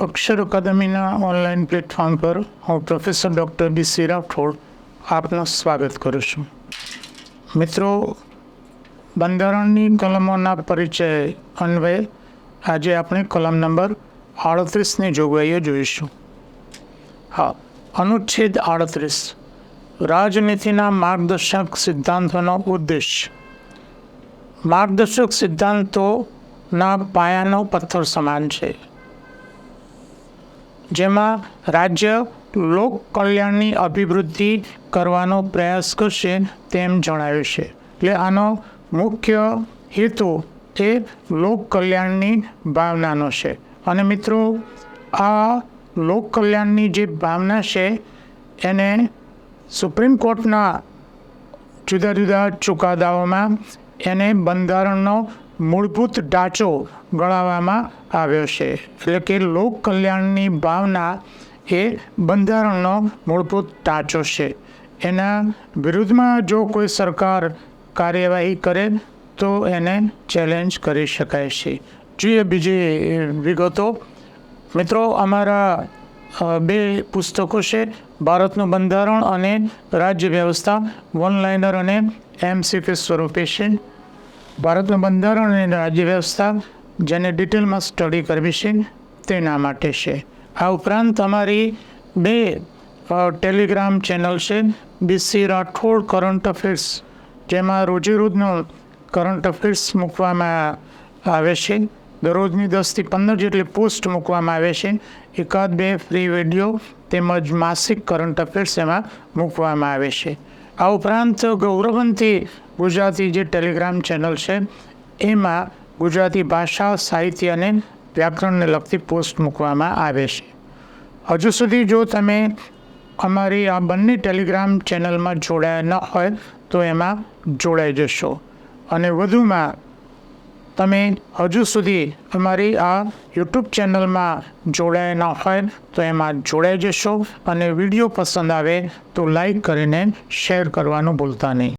અક્ષર અકાદમીના online platform પર હું professor doctor B C Rathod આપનું સ્વાગત કરું છું. મિત્રો, બંધારણની કલમોના પરિચય અન્વયે આજે આપણે કલમ નંબર આડત્રીસની જોગવાઈઓ જોઈશું. હા, અનુચ્છેદ આડત્રીસ, રાજનીતિના માર્ગદર્શક સિદ્ધાંતોનો ઉદ્દેશ. માર્ગદર્શક સિદ્ધાંતોના પાયાનો પથ્થર સમાન છે. જેમાં રાજ્ય લોક કલ્યાણની અભિવૃદ્ધિ કરવાનો પ્રયાસ કરશે તેમ જણાવ્યું છે. એટલે આનો મુખ્ય હેતુ એ લોક કલ્યાણની ભાવનાનો છે. અને મિત્રો, આ લોક કલ્યાણની જે ભાવના છે, એને સુપ્રીમ કોર્ટના જુદા જુદા ચુકાદાઓમાં એને બંધારણનો મૂળભૂત ઢાંચો ગણાવવામાં આવ્યો છે. એટલે કે લોક કલ્યાણની ભાવના એ બંધારણનો મૂળભૂત ઢાંચો છે. એના વિરુદ્ધમાં જો કોઈ સરકાર કાર્યવાહી કરે, તો એને ચેલેન્જ કરી શકાય છે. જોઈએ બીજી વિગતો. મિત્રો, અમારા બે પુસ્તકો છે, ભારતનું બંધારણ અને રાજ્ય વ્યવસ્થા વન લાઇનર અને એમસીક્યુ સ્વરૂપે છે. ભારતનું બંધારણ અને રાજ્ય વ્યવસ્થા જેને ડિટેલમાં સ્ટડી કરવી છે, તેના માટે છે. આ ઉપરાંત અમારી બે ટેલિગ્રામ ચેનલ છે, બીસી રાઠોડ કરંટ અફેર્સ, જેમાં રોજેરોજનો કરંટ અફેર્સ મૂકવામાં આવે છે. દરરોજની દસથી પંદર જેટલી પોસ્ટ મૂકવામાં આવે છે. એકાદ બે ફ્રી વીડિયો તેમજ માસિક કરંટ અફેર્સ એમાં મૂકવામાં આવે છે. આ ઉપરાંત ગૌરવંતી ગુજરાતી જે ટેલિગ્રામ ચેનલ છે, એમાં ગુજરાતી ભાષા, સાહિત્ય અને વ્યાકરણને લગતી પોસ્ટ મૂકવામાં આવે છે. હજુ સુધી જો તમે અમારી આ બંને ટેલિગ્રામ ચેનલમાં જોડાયા ન હોય, તો એમાં જોડાઈ જશો. અને વધુમાં તમે હજુ સુધી અમારી આ યુટ્યુબ ચેનલમાં જોડાયા ન હોય તો એમાં જોડાઈ જશો અને વીડિયો પસંદ આવે તો લાઈક કરીને શેર કરવાનું ભૂલતા નહીં.